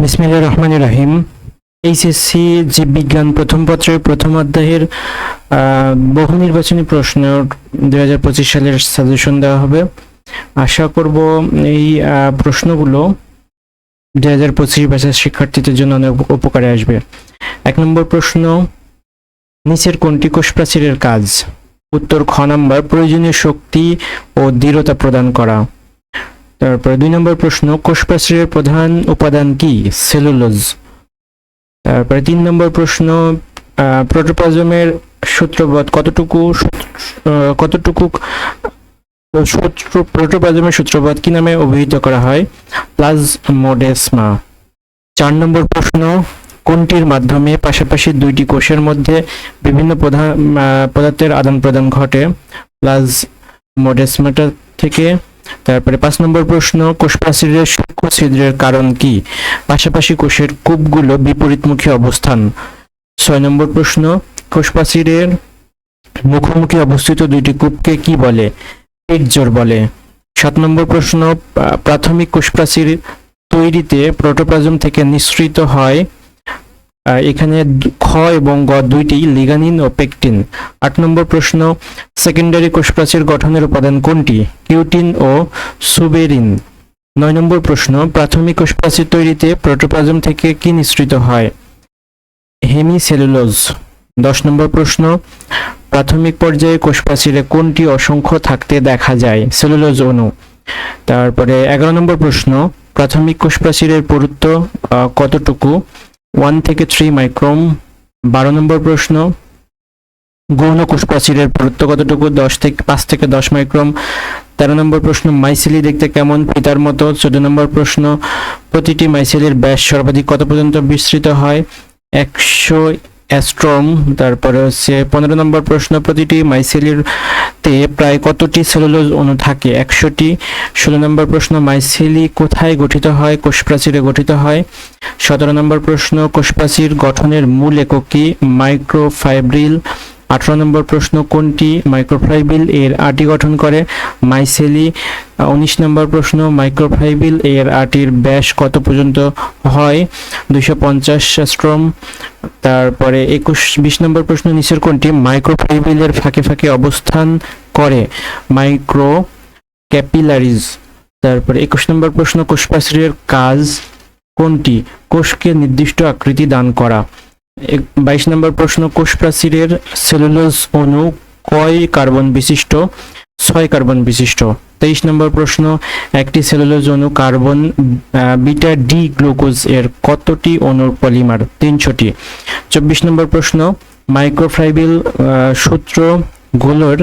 বিসমিল্লাহ রহমান রাহিম। এইচএসসি জীববিজ্ঞান প্রথম পত্রের প্রথম অধ্যায়ের বহু নির্বাচনী প্রশ্ন দুই হাজার পঁচিশ সালের সাজেশন দেওয়া হবে। আশা করব এই প্রশ্নগুলো দুই হাজার পঁচিশ ব্যাচের শিক্ষার্থীদের জন্য অনেক উপকারে আসবে। এক নম্বর প্রশ্ন, নিচের কোনটি কোষ প্রাচীরের কাজ? উত্তর, খ নাম্বার, প্রয়োজনীয় শক্তি ও দৃঢ়তা প্রদান করা। তারপরে দুই নম্বর প্রশ্ন কোষ প্রাচীরের প্রধান উপাদান কি? সেলুলোজ। তারপরে তিন নম্বর প্রশ্ন প্রোটোপ্লাজমের সূত্রবৎ কতটুকু কতটুকু সূত্র, প্রোটোপ্লাজমের সূত্রবৎ কি নামে অভিহিত করা হয়? প্লাজমোডেসমা। চার নম্বর প্রশ্ন, কোনটির মাধ্যমে পাশাপাশি দুইটি কোষের মধ্যে বিভিন্ন পদার্থের আদান প্রদান ঘটে? প্লাজমোডেসমাটা থেকে তারপরে পাঁচ নম্বর প্রশ্ন কোষ প্রাচীরের সূক্ষ্ম ছিদ্রের কারণ কি? পাশাপাশি কোষের কূপগুলো বিপরীতমুখী অবস্থান। ছয় নম্বর প্রশ্ন কোষ প্রাচীরের মুখোমুখি অবস্থিত দুইটি কূপকে কি বলে? পেট জোর বলে। সাত নম্বর প্রশ্ন প্রাথমিক কোষ প্রাচীর তৈরিতে প্রোটোপ্লাজম থেকে নিঃসৃত হয় এখানে খ এবং গ দুইটি লিগানিন ও পেকটিন। আট নম্বর প্রশ্ন সেকেন্ডারি কোষ প্রাচীর গঠনের উপাদান কোনটি? কিউটিন ও সুবেরিন। নয় নম্বর প্রশ্ন, প্রাথমিক কোষ প্রাচীর তৈরিতে প্রোটোপ্লাজম থেকে কি নিঃসৃত হয়? হেমিসেলুলোজ। দশ নম্বর প্রশ্ন, প্রাথমিক পর্যায়ে কোষ প্রাচীরে কোনটি অসংখ্য থাকতে দেখা যায়? সেলুলোজ অণু। তারপরে এগারো নম্বর প্রশ্ন, প্রাথমিক কোষ প্রাচীরের পুরুত্ব কতটুকু? ওয়ান থেকে থ্রি মাইক্রোম বারো নম্বর প্রশ্ন, গৌণ কোষ প্রাচীরের পুরুত্ব কতটুকু? দশ থেকে পাঁচ থেকে দশ মাইক্রোম। তেরো নম্বর প্রশ্ন, মাইসিলি দেখতে কেমন? পিতার মতো। চোদ্দ নম্বর প্রশ্ন, প্রতিটি মাইসেলির ব্যাস সর্বাধিক কত পর্যন্ত বিস্তৃত হয়? একশো অ্যাস্ট্রম, তারপরে হচ্ছে পনেরো নম্বর প্রশ্ন, প্রতিটি মাইসেলের তে প্রায় কতটি সেলুলোজ অণু থাকে? একশোটি। ষোলো নম্বর প্রশ্ন মাইসেলি কোথায় গঠিত হয়? কোষপ্রাচীরে গঠিত হয়। সতেরো নম্বর প্রশ্ন, কোষপ্রাচীর গঠনের মূল একক কি? মাইক্রোফাইব্রিল আঠারো নম্বর প্রশ্ন, কোনটি মাইক্রোফাইবিল এর আটি গঠন করে? মাইসেলি, উনিশ নম্বর প্রশ্ন মাইক্রোফাইবিল এর আটির ব্যাস কত পর্যন্ত হয়? দুইশো পঞ্চাশ স্ট্রম। তারপরে একুশ, বিশ নম্বর প্রশ্ন, নিচের কোনটি মাইক্রোফাইবিলের ফাঁকে ফাঁকে অবস্থান করে? মাইক্রো ক্যাপিলারিজ তারপরে একুশ নম্বর প্রশ্ন কোষপ্রাচীরের কাজ কোনটি? কোষকে নির্দিষ্ট আকৃতি দান করা। বাইশ নম্বর প্রশ্ন কোষ সেলুলোজ অণু কয় কার্বন বিশিষ্ট? ছয় কার্বন বিশিষ্ট। তেইশ নম্বর প্রশ্ন, একটি সেলুলোজ অণু কার্বন বিটা ডি গ্লুকোজ এর কতটি অণুর পলিমার? তিনশোটি। চব্বিশ নম্বর প্রশ্ন, মাইক্রোফ্রাইবিল সূত্রগুলোর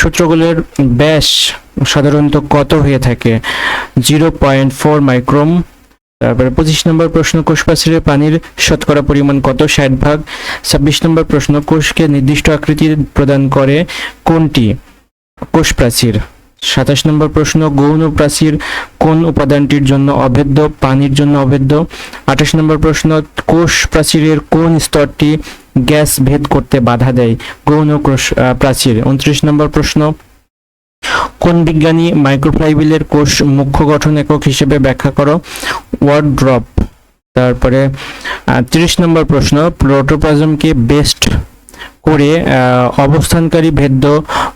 সূত্রগুলোর ব্যাস সাধারণত কত হয়ে থাকে? জিরো পয়েন্ট ফোর মাইক্রোম তারপরে পঁচিশ নম্বর প্রশ্ন, কোষ পানির শতকরা পরিমাণ কত? ষাট ভাগ। ছাব্বিশ নম্বর প্রশ্ন, কোষকে নির্দিষ্ট আকৃতি প্রদান করে কোনটি? কোষ প্রাচীর। সাতাশ নম্বর প্রশ্ন, গৌণ প্রাচীর কোন উপাদানটির জন্য অভেদ্য? পানির জন্য অভেদ্য। আঠাশ নম্বর প্রশ্ন, কোষ প্রাচীরের কোন স্তরটি গ্যাস ভেদ করতে বাধা দেয়? গৌণ প্রাচীর। উনত্রিশ নম্বর প্রশ্ন কোন বিজ্ঞানী মাইক্রোফ্লাইবিলের কোষ মুখ্য গঠন একক হিসেবে ব্যাখ্যা করো? ওয়ার্ড্রপ। তারপরে তিরিশ নম্বর প্রশ্ন প্রোটোপ্লাজমকে বেস্ট করে অবস্থানকারী ভেদ্য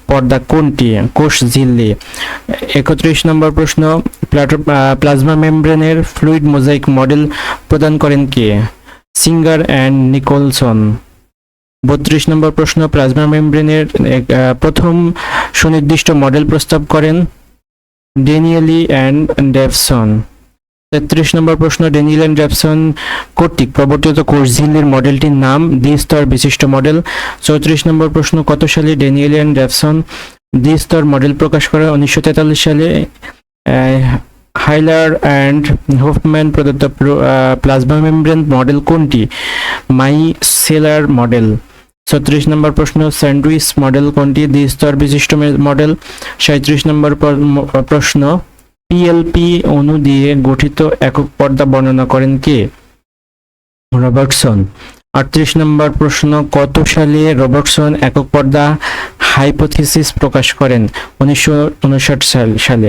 পর্দা কোনটি? কোষ ঝিল্লি। একত্রিশ নম্বর প্রশ্ন প্লাজমা মেমব্রেনের ফ্লুইড মোজাইক মডেল প্রদান করেন কে? Singer and Nicholson. বত্রিশ নম্বর প্রশ্ন, প্লাজমা মেমব্রেনের প্রথম সুনির্দিষ্ট মডেল প্রস্তাব করেন ডেনিয়েলি অ্যান্ড ডেভসন তেত্রিশ নম্বর প্রশ্ন, ডেনিয়েল অ্যান্ড ডেভসন কর্তৃক প্রবর্তিত কোষ ঝিল্লির মডেলটির নাম দ্বিস্তর বিশিষ্ট মডেল। চৌত্রিশ নম্বর প্রশ্ন, কত সালে ডেনিয়েল অ্যান্ড ডেভসন দ্বিস্তর মডেল প্রকাশ করে? উনিশশো তেতাল্লিশ সালে হাইলার অ্যান্ড হোফম্যান প্রদত্ত প্লাজমা মেমব্রেন মডেল কোনটি? Micellar model. ছত্রিশ নম্বর প্রশ্ন স্যান্ডউইচ মডেল কোনটি? দ্বিস্তর বিশিষ্ট মডেল। সাঁত্রিশ নম্বর প্রশ্ন পিএলপি অণু দিয়ে গঠিত একক পর্দা বর্ণনা করেন কে? রবার্টসন। আটত্রিশ নম্বর প্রশ্ন, কত সালে রবার্টসন একক পর্দা হাইপোথিসিস প্রকাশ করেন? উনিশশো উনষাট সাল সালে।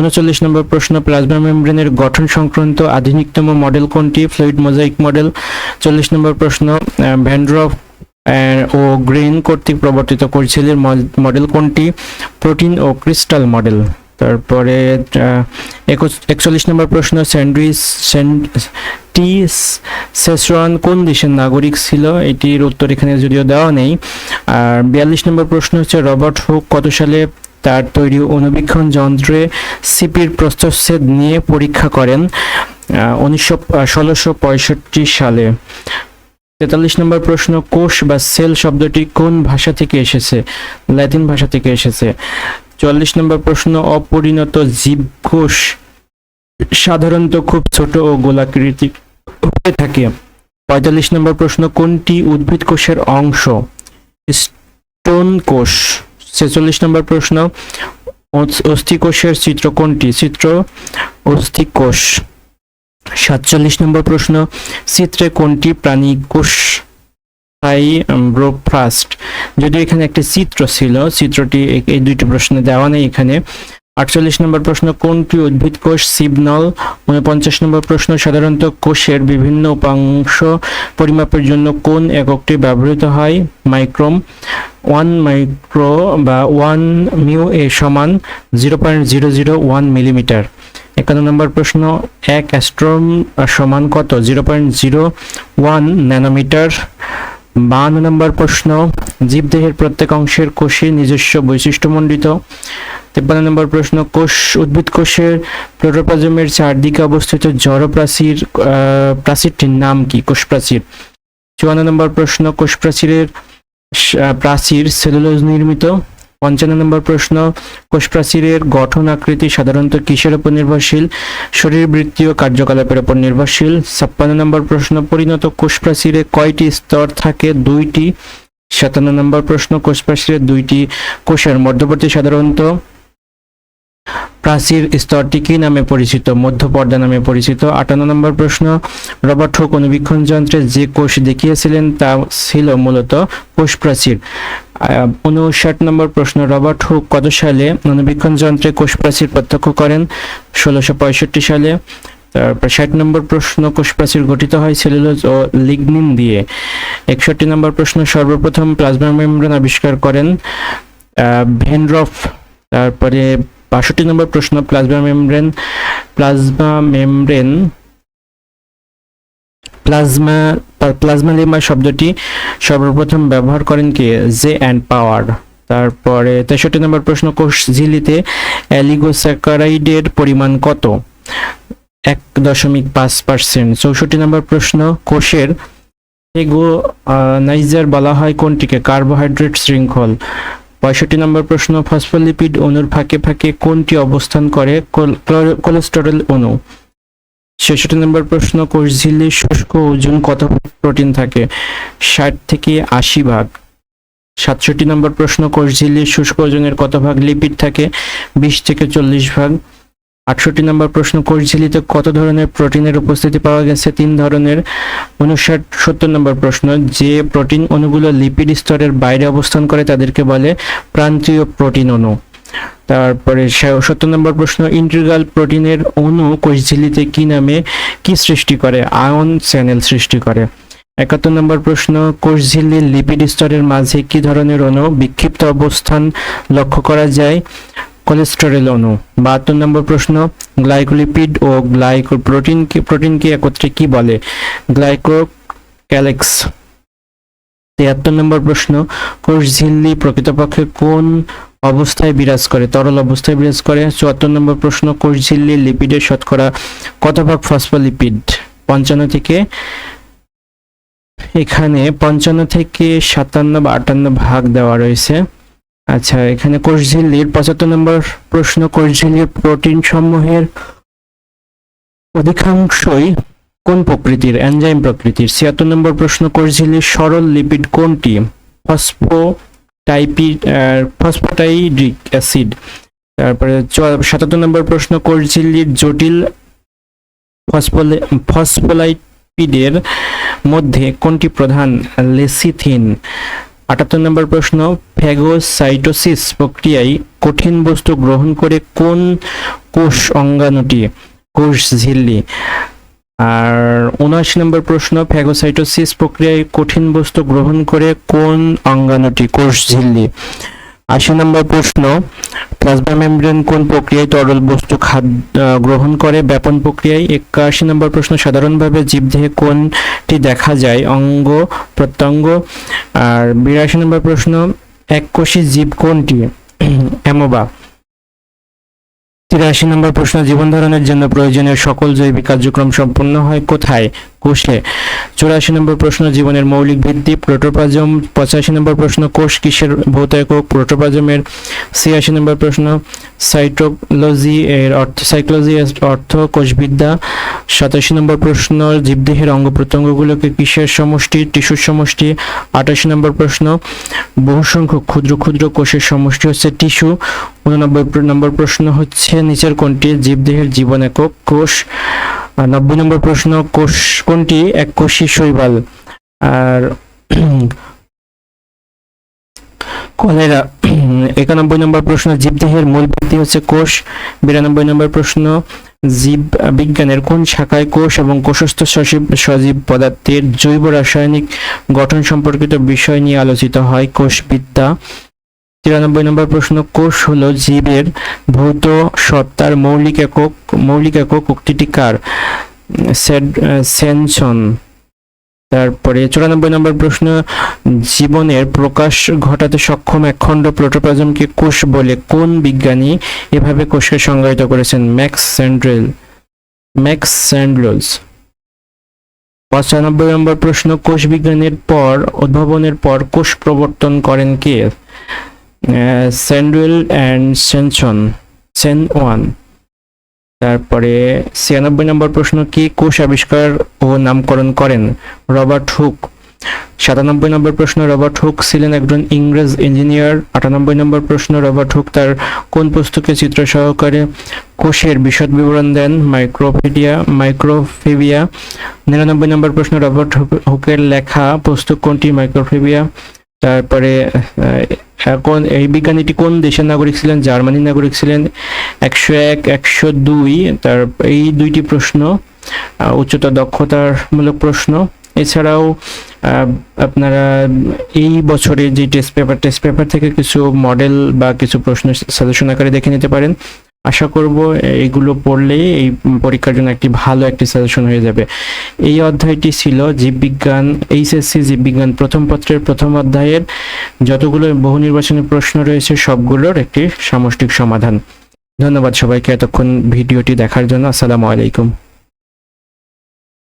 উনচল্লিশ নম্বর প্রশ্ন, প্লাজমা মেমব্রেনের গঠন সংক্রান্ত আধুনিকতম মডেল কোনটি? Fluid mosaic model. চল্লিশ নম্বর প্রশ্ন ভ্যান্ড্রফ ও গ্রেন কর্তৃক প্রবর্তিত করেছিলেন মডেল কোনটি? প্রোটিন ও ক্রিস্টাল মডেল। তারপরে একচল্লিশ নম্বর প্রশ্ন, স্যান্ডউইচ টি সেসরন কোন দেশের নাগরিক ছিল? এটির উত্তর এখানে যদিও দেওয়া নেই। আর বিয়াল্লিশ নম্বর প্রশ্ন হচ্ছে, রবার্ট হুক কত সালে তার তৈরি অনুবীক্ষণ যন্ত্রে সিপির প্রস্তচ্ছেদ নিয়ে পরীক্ষা করেন উনিশশো ষোলোশো পঁয়ষট্টি সালে। তেতাল্লিশ নম্বর প্রশ্ন, কোষ বা সেল শব্দটি কোন ভাষা থেকে এসেছে? ল্যাটিন ভাষা থেকে এসেছে। চুয়াল্লিশ নম্বর প্রশ্ন, অপরিণত জীবকোষ সাধারণত খুব ছোট ও গোলাকৃতি হয়ে থাকে। পঁয়তাল্লিশ নম্বর প্রশ্ন, কোনটি উদ্ভিদ কোষের অংশ? স্টোন কোষ। ছেচল্লিশ নম্বর প্রশ্ন অস্থিকোষের চিত্র কোনটি? চিত্র অস্থিকোষ। সাতচল্লিশ নম্বর প্রশ্ন, চিত্রে কোনটি প্রাণী কোষ? ব্রোফাস্ট যদিও এখানে একটি চিত্র ছিল, চিত্রটি এই দুইটি প্রশ্নে দেওয়া নেই এখানে। আটচল্লিশ নম্বর প্রশ্ন কোনটি উদ্ভিদ কোষ সিবনল উনপঞ্চাশ নম্বর প্রশ্ন, সাধারণত কোষের বিভিন্ন উপাংশ পরিমাপের জন্য কোন এককটি ব্যবহৃত হয়? মাইক্রোম। ওয়ান মাইক্রো বা ওয়ান মিউ এ সমান zero point zero zero one millimetre. একান্ন নম্বর প্রশ্ন, এক অ্যাস্ট্রোম সমান কত? Zero point zero one nanometre. বাহান্ন নম্বর প্রশ্ন, জীবদেহের প্রত্যেক অংশের কোষে নিজস্ব বৈশিষ্ট্যমণ্ডিত তেপ্পান্ন নম্বর প্রশ্ন, কোষ, উদ্ভিদ কোষের প্রোটোপ্লাজমের চারদিকে অবস্থিত জড় প্রাচীর প্রাচীরটির নাম কি? কোষ প্রাচীর চুয়ান্ন নম্বর প্রশ্ন কোষ প্রাচীরের প্রাচীর সেলুলোজ নির্মিত। পঞ্চান্ন নম্বর প্রশ্ন, কোষপ্রাচীরের গঠন আকৃতি সাধারণত কিসের উপর নির্ভরশীল? শরীরবৃত্তীয় কার্যকলাপের উপর নির্ভরশীল। ছাপ্পান্ন নম্বর প্রশ্ন, পরিণত কোষ প্রাচীরে কয়টি স্তর থাকে? দুইটি। সাতান্ন নম্বর প্রশ্ন কোষ প্রাচীরের দুইটি। কোষের মধ্যবর্তী সাধারণত প্রাচীর স্তরটি কি নামে পরিচিত? মধ্যপর্দা নামে পরিচিত। আটান্ন নম্বর প্রশ্ন, রবার্ট হোক অনুবীক্ষণ যন্ত্রে যে কোষ দেখিয়েছিলেন তা ছিল মূলত কোষ প্রাচীর উনষাট নম্বর প্রশ্ন, রবার্ট হুক কত সালে অনুবীক্ষণ যন্ত্রে কোষ প্রাচীর প্রত্যক্ষ করেন? ষোলোশো পঁয়ষট্টি সালে। তারপর ষাট নম্বর প্রশ্ন কোষ প্রাচীর গঠিত হয় সেলুলোজ ও লিগনিন দিয়ে। একষট্টি নম্বর প্রশ্ন, সর্বপ্রথম প্লাজমা মেমব্রেন আবিষ্কার করেন ভেনরফ। তারপরে বাষট্টি নম্বর প্রশ্ন plasma membrane plasma membrane plasma plasmalemma শব্দটি সর্বপ্রথম ব্যবহার করেন কে? J and power. তারপরে তেষট্টি নম্বর প্রশ্ন কোষ ঝিলিতে অ্যালিগোস্যাকারাইডের পরিমাণ কত? এক দশমিক পাঁচ পার্সেন্ট। চৌষট্টি নম্বর প্রশ্ন কোষের এগো নাইজার বলা হয় কোনটিকে? কার্বোহাইড্রেট শৃঙ্খল। পঁয়ষট্টি নম্বর প্রশ্ন ফসফোলিপিড অণুর ফাঁকে ফাঁকে কোনটি অবস্থান করে? কোলেস্টেরল অণু। ছেষট্টি নম্বর প্রশ্ন, কোষ ঝিল্লির শুষ্ক ওজন কত প্রোটিন থাকে? ষাট থেকে আশি ভাগ। সাতষট্টি নম্বর প্রশ্ন, কোষ ঝিল্লির শুষ্ক ওজনের কত ভাগ লিপিড থাকে? বিশ থেকে চল্লিশ ভাগ। আটষট্টি নম্বর প্রশ্ন, কোষ ঝিল্লিতে কত ধরনের প্রোটিনের উপস্থিতি পাওয়া গেছে? তিন ধরনের। উনষাট, সত্তর নম্বর প্রশ্ন, যে প্রোটিন অণুগুলো লিপিড স্তরের বাইরে অবস্থান করে তাদেরকে বলে প্রান্তীয় প্রোটিন অণু। তারপরে সত্তর নম্বর প্রশ্ন, ইন্টিগ্রাল প্রোটিনের অণু কোষঝিল্লিতে কি নামে কি সৃষ্টি করে? আয়ন চ্যানেল সৃষ্টি করে। একাত্তর নম্বর প্রশ্ন, কোষঝিল্লির লিপিড স্তরের মাঝে কি ধরনের অণু বিক্ষিপ্ত অবস্থান লক্ষ্য করা যায়? কোলেস্টেরল অণু। বাহাত্তর নম্বর প্রশ্ন, গ্লাইকোলিপিড ও গ্লাইকো প্রোটিন প্রোটিনকে একত্রে কি বলে? গ্লাইকো ক্যালেক্স তিয়াত্তর নম্বর প্রশ্ন, কোষঝিল্লি প্রকৃতপক্ষে কোন অবস্থায় বিরাজ করে, তরল অবস্থায় বিরাজ করে। চুয়াত্তর নম্বর প্রশ্ন কোষ ঝিল্লি লিপিডের শতকরা কত ভাগ ফসফোলিপিড? পঞ্চান্ন থেকে এখানে পঞ্চান্ন থেকে সাতান্ন বা আটান্ন ভাগ দেওয়া রয়েছে। আচ্ছা এখানে কোষ ঝিল্লির পঁচাত্তর নম্বর প্রশ্ন কোষ ঝিল্লির প্রোটিন সমূহের অধিকাংশই কোন প্রকৃতির? এনজাইম প্রকৃতির। ছিয়াত্তর নম্বর প্রশ্ন কোষ ঝিল্লির সরল লিপিড কোনটি? Phosphatide phosphatidic acid. তারপরে সাতাত্তর নম্বর প্রশ্ন কোষ ঝিল্লির জটিল ফসফোলাইপিডের মধ্যে কোনটি প্রধান? লেসিথিন। আটাত্তর নম্বর প্রশ্ন, ফ্যাগোসাইটোসিস প্রক্রিয়ায় কঠিন বস্তু গ্রহণ করে কোন কোষ অঙ্গাণুটি? কোষ ঝিল্লি। আর উনআশি নম্বর প্রশ্ন, ফ্যাগোসাইটোসিস প্রক্রিয়ায় কঠিন বস্তু গ্রহণ করে কোন অঙ্গাণুটি কোষ ঝিল্লি? আশি নম্বর প্রশ্ন, প্লাজমা মেমব্রেন কোন প্রক্রিয়ায় তরল বস্তু খাদ্য গ্রহণ করে? ব্যাপন প্রক্রিয়ায় একাশি নম্বর প্রশ্ন, সাধারণভাবে জীবদেহে কোনটি দেখা যায়? অঙ্গ, প্রত্যঙ্গ। আর বিরাশি নম্বর প্রশ্ন, এককোষী জীব কোনটি? অ্যামোবা। তিরাশি নম্বর প্রশ্ন, জীবন ধারণের জন্য প্রয়োজনীয় সকল জৈবিক কার্যক্রম সম্পন্ন হয় কোথায়? কোষে। চুরাশি নম্বর প্রশ্ন, জীবনের মৌলিক ভিত্তি, প্রোটোপ্লাজম। পঁচাশি নম্বর প্রশ্ন, কোষ কিসের ভৌত একক প্রোটোপ্লাজমের? ছিয়াশি নম্বর প্রশ্ন, সাইটোলজি এর অর্থ সাইকোলজি অর্থ কোষবিদ্যা। সাতাশি নম্বর প্রশ্ন, জীবদেহের অঙ্গ প্রত্যঙ্গগুলোকে কিসের সমষ্টি? টিস্যুর সমষ্টি। আটাশি নম্বর প্রশ্ন বহু সংখ্যক ক্ষুদ্র ক্ষুদ্র কোষের সমষ্টি হচ্ছে টিস্যু। উননব্বই নম্বর প্রশ্ন হচ্ছে, নিচের কোনটি জীবদেহের জীবন একক কোষ? নব্বই নম্বর প্রশ্ন, কোষ কোনটি এক কোষী শৈবাল? আর কলেরা একানব্বই নম্বর প্রশ্ন, জীবদেহের মূল ভিত্তি হচ্ছে কোষ? বিরানব্বই নম্বর প্রশ্ন, জীব বিজ্ঞানের কোন শাখায় কোষ এবং কোষস্থ সজীব সজীব পদার্থের জৈব রাসায়নিক গঠন সম্পর্কিত বিষয় নিয়ে আলোচিত হয়? কোষবিদ্যা তিরানব্বই নম্বর প্রশ্ন, কোষ হলো জীবের ভৌত সত্তার মৌলিক একক মৌলিক একক উক্তিটি কার? সেনসন। তারপরে চুরানব্বই নম্বর প্রশ্ন, জীবনের প্রকাশ ঘটাতে সক্ষম একখণ্ড প্রোটোপ্লাজমকে কোষ বলে কোন বিজ্ঞানী এভাবে কোষকে সংজ্ঞায়িত করেছেন? ম্যাক্স স্যান্ড্রেল, ম্যাক্স স্যান্ডলোজ পঁচানব্বই নম্বর প্রশ্ন, কোষ বিজ্ঞানের পর, উদ্ভাবনের পর কোষ প্রবর্তন করেন কে? স্যান্ডুয়েল অ্যান্ড সেনসন সেন ওয়ান তারপরে ছিয়ানব্বই নম্বর প্রশ্ন, কি কোষ আবিষ্কার ও নামকরণ করেন রবার্ট হুক? সাতানব্বই নম্বর প্রশ্ন, রবার্ট হুক ছিলেন একজন ইংরেজ ইঞ্জিনিয়ার। আটানব্বই নম্বর প্রশ্ন, রবার্ট হুক তার কোন পুস্তকে চিত্র সহকারে কোষের বিশদ বিবরণ দেন? মাইক্রোফিডিয়া মাইক্রোফিবিয়া। নিরানব্বই নম্বর প্রশ্ন, রবার্ট হুক- হুকের লেখা পুস্তক কোনটি? মাইক্রোফিবিয়া। তারপরে এখন এই বিজ্ঞানীটি কোন দেশের নাগরিক ছিলেন? জার্মানির নাগরিক ছিলেন। একশো এক, একশো দুই, তার এই দুইটি প্রশ্ন উচ্চতর দক্ষতার মূলক প্রশ্ন। এছাড়াও আপনারা এই বছরে যে টেস্ট পেপার টেস্ট পেপার থেকে কিছু মডেল বা কিছু প্রশ্ন সাজেশন আকারে দেখে নিতে পারেন। আশা করব এগুলো পড়লেই এই পরীক্ষার জন্য একটি ভালো একটি সাজেশন হয়ে যাবে। এই অধ্যায়টি ছিল জীববিজ্ঞান, এইচএসসি জীববিজ্ঞান প্রথম পত্রের প্রথম অধ্যায়ের যতগুলো বহু নির্বাচনী প্রশ্ন রয়েছে সবগুলোর একটি সামষ্টিক সমাধান। ধন্যবাদ সবাইকে এতক্ষণ ভিডিওটি দেখার জন্য। আসসালামু আলাইকুম।